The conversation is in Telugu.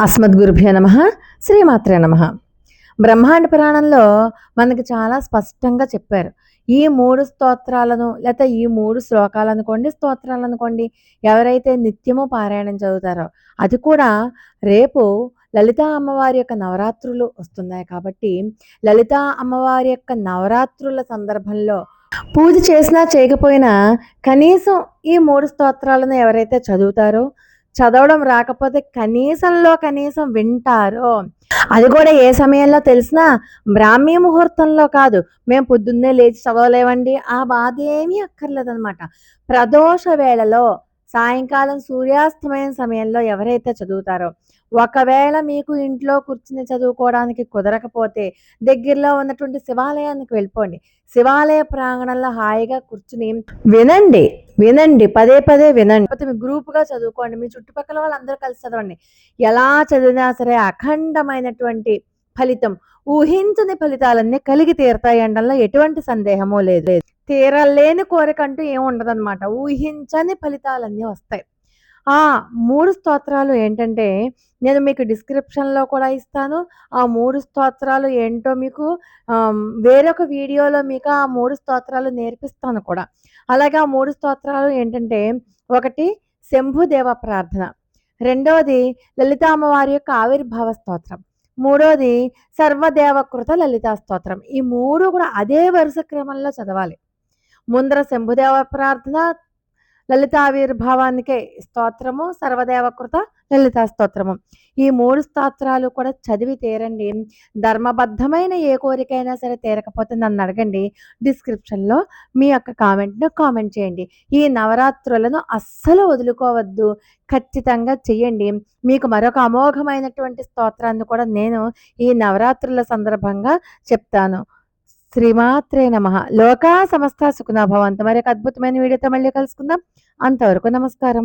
అస్మద్గురుభ్యో నమ శ్రీమాత్రే నమ. బ్రహ్మాండ పురాణంలో మనకి చాలా స్పష్టంగా చెప్పారు. ఈ మూడు స్తోత్రాలను లేకపోతే ఈ మూడు శ్లోకాలు అనుకోండి స్తోత్రాలు అనుకోండి ఎవరైతే నిత్యము పారాయణం చదువుతారో అది కూడా రేపు లలితా అమ్మవారి యొక్క నవరాత్రులు వస్తున్నాయి కాబట్టి లలితా అమ్మవారి యొక్క నవరాత్రుల సందర్భంలో పూజ చేసినా చేయకపోయినా కనీసం ఈ మూడు స్తోత్రాలను ఎవరైతే చదువుతారో చదవడం రాకపోతే కనీసంలో కనీసం వింటారో. అది కూడా ఏ సమయంలో తెలిసినా బ్రాహ్మీ ముహూర్తంలో కాదు. మేము పొద్దున్నే లేచి చదవలేమండి. ఆ బాధ ఏమీ అక్కర్లేదనమాట ప్రదోష వేళలో సాయంకాలం సూర్యాస్తమయం సమయంలో ఎవరైతే చదువుతారో ఒకవేళ మీకు ఇంట్లో కూర్చుని చదువుకోవడానికి కుదరకపోతే దగ్గరలో ఉన్నటువంటి శివాలయానికి వెళ్ళిపోండి. శివాలయ ప్రాంగణంలో హాయిగా కూర్చుని వినండి. వినండి పదే పదే వినండి. లేకపోతే మీ గ్రూప్గా చదువుకోండి మీ చుట్టుపక్కల వాళ్ళందరూ కలిసి చదవండి. ఎలా చదివినా సరే అఖండమైనటువంటి ఫలితం ఊహించని ఫలితాలన్నీ కలిగి తీరుతాయి అనడంలో ఎటువంటి సందేహము లేదు. తీరలేని కోరిక అంటూ ఏమి ఉండదన్నమాట ఊహించని ఫలితాలన్నీ వస్తాయి. ఆ మూడు స్తోత్రాలు ఏంటంటే నేను మీకు డిస్క్రిప్షన్లో కూడా ఇస్తాను. ఆ మూడు స్తోత్రాలు ఏంటో మీకు వేరొక వీడియోలో మీకు ఆ మూడు స్తోత్రాలు నేర్పిస్తాను కూడా. అలాగే ఆ మూడు స్తోత్రాలు ఏంటంటే ఒకటి శంభుదేవ ప్రార్థన రెండవది లలిత అమ్మవారి యొక్క ఆవిర్భావ స్తోత్రం మూడోది సర్వదేవకృత లలితా స్తోత్రం. ఈ మూడు కూడా అదే వరుస క్రమంలో చదవాలి. ముందర శంభుదేవ ప్రార్థన లలితావిర్భావానికే స్తోత్రము సర్వదేవకృత లలితా స్తోత్రము. ఈ మూడు స్తోత్రాలు కూడా చదివి తీరండి. ధర్మబద్ధమైన ఏ కోరికైనా సరే తీరకపోతే నన్ను అడగండి. డిస్క్రిప్షన్లో మీ యొక్క కామెంట్ను కామెంట్ చేయండి. ఈ నవరాత్రులను అస్సలు వదులుకోవద్దు. ఖచ్చితంగా చేయండి మీకు మరొక అమోఘమైనటువంటి స్తోత్రాన్ని కూడా నేను ఈ నవరాత్రుల సందర్భంగా చెప్తాను. శ్రీమాత్రే నమ. లోకా సమస్త సుఖనాభవంత మరి ఒక అద్భుతమైన వీడియోతో మళ్ళీ కలుసుకుందాం. అంతవరకు నమస్కారం.